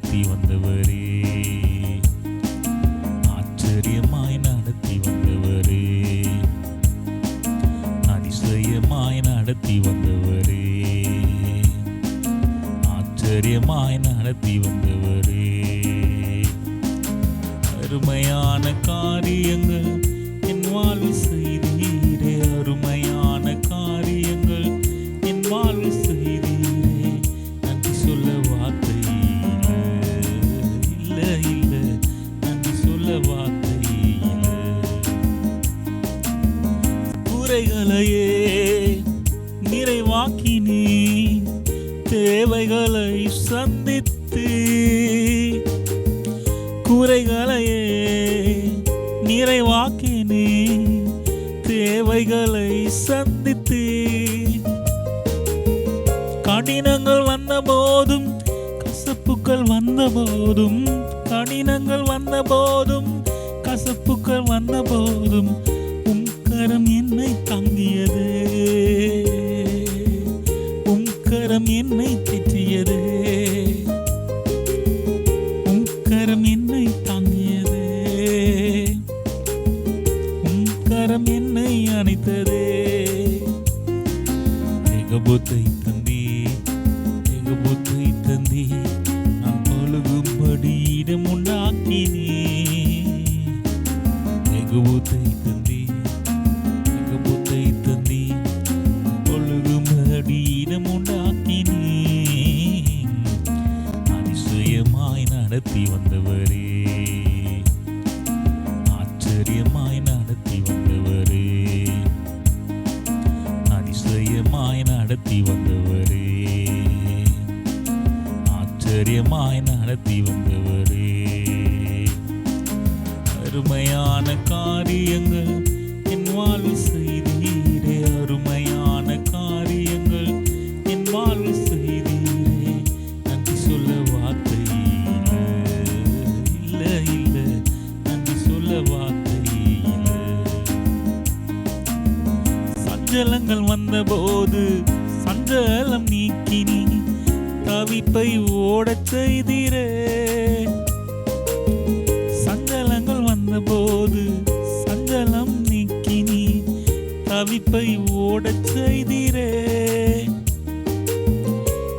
நடத்தி வந்தவரே. ஆச்சரியமாய் நடத்தி வந்தவரே. அதிசயமாய் நடத்தி வந்தவரே. ஆச்சரியமாய் நடத்தி வந்தவரே. அருமையான காரியங்கள் நிறைவாக்கினி தேவைகளை சந்தித்து குறைகளையே நிறைவாக்கினி. தேவைகளை சந்தித்து கடினங்கள் வந்த போதும் கசப்புக்கள் வந்த போதும் கடினங்கள் வந்த போதும் கசப்புக்கள் வந்த போதும் உம் கரம் என்னை தங்கியது. கரம் என்னை தெற்றியது. உம் கரம் என்னை தாங்கியது. உம் கரம் என்னை அணைத்ததே. எகபுத்தை தந்தி எகபுத்தை தந்தி நான் பழுகும்படி இடம் உண்டாக்கினே எகபுத்தை தந்தி நடத்தி வந்தவரே. ஆச்சரியமாய் நடத்தி வந்தவரே. அதிசயமாய் நடத்தி வந்தவரே. ஆச்சரியமாய் நடத்தி வந்தவரே. அருமையான காரியங்கள் என் வாழ்வு செய்ய சஞ்சலங்கள் வந்தபோது சஞ்சலம் நீக்கினி தவிப்பை ஓடச் செய்தீரே. சஞ்சலங்கள் வந்தபோது சஞ்சலம் நீக்கினி தவிப்பை ஓடச் செய்தீரே.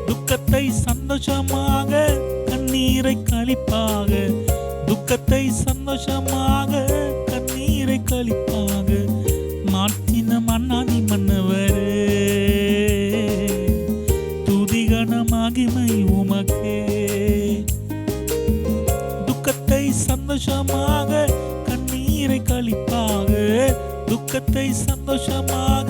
துக்கத்தை சந்தோஷமாக கண்ணீரை கழிப்பாக துக்கத்தை சந்தோஷமாக கண்ணீரை கழிப்பாக துக்கத்தை சந்தோஷமாக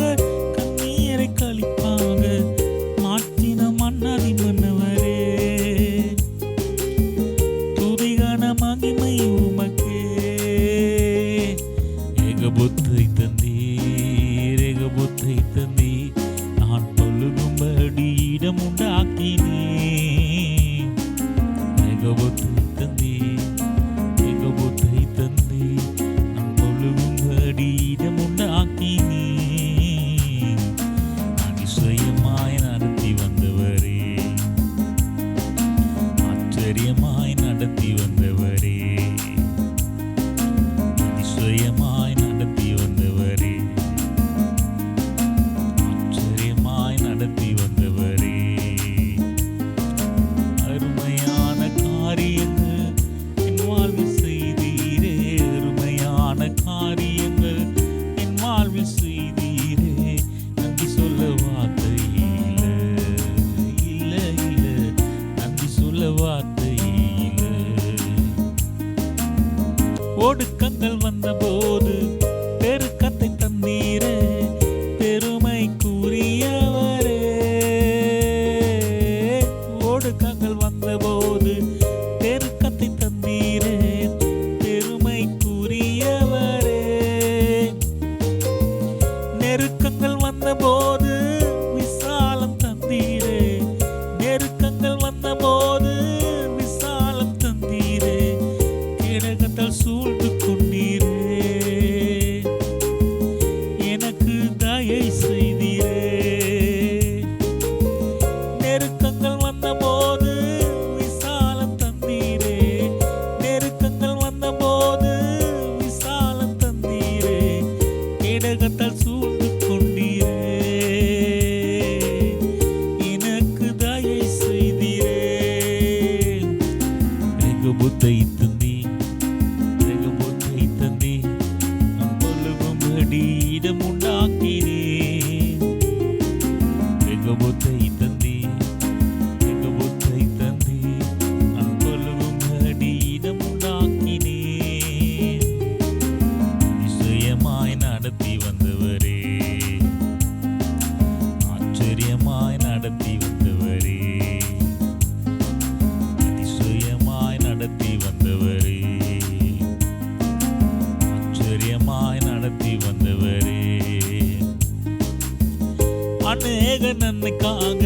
நன்மைக்காக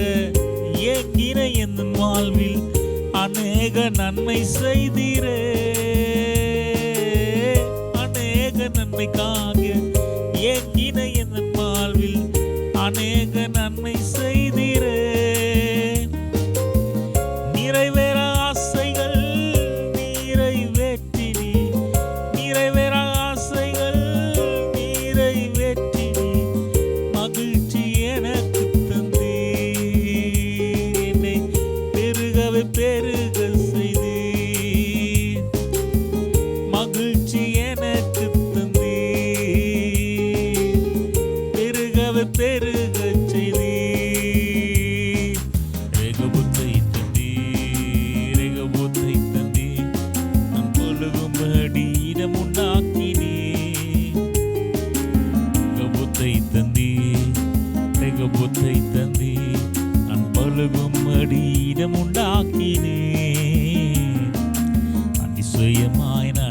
ஏங்கிற என் வாழ்வில் அநேக நன்மை செய்தீரே. அநேக நன்மைக்காக ஏங்கின என் வாழ்வில் அநேக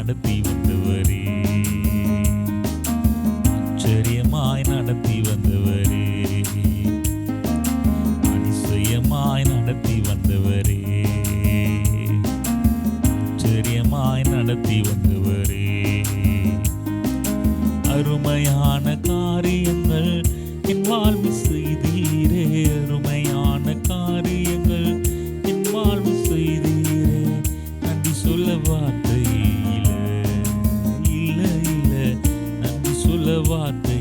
നടത്തി цілувати.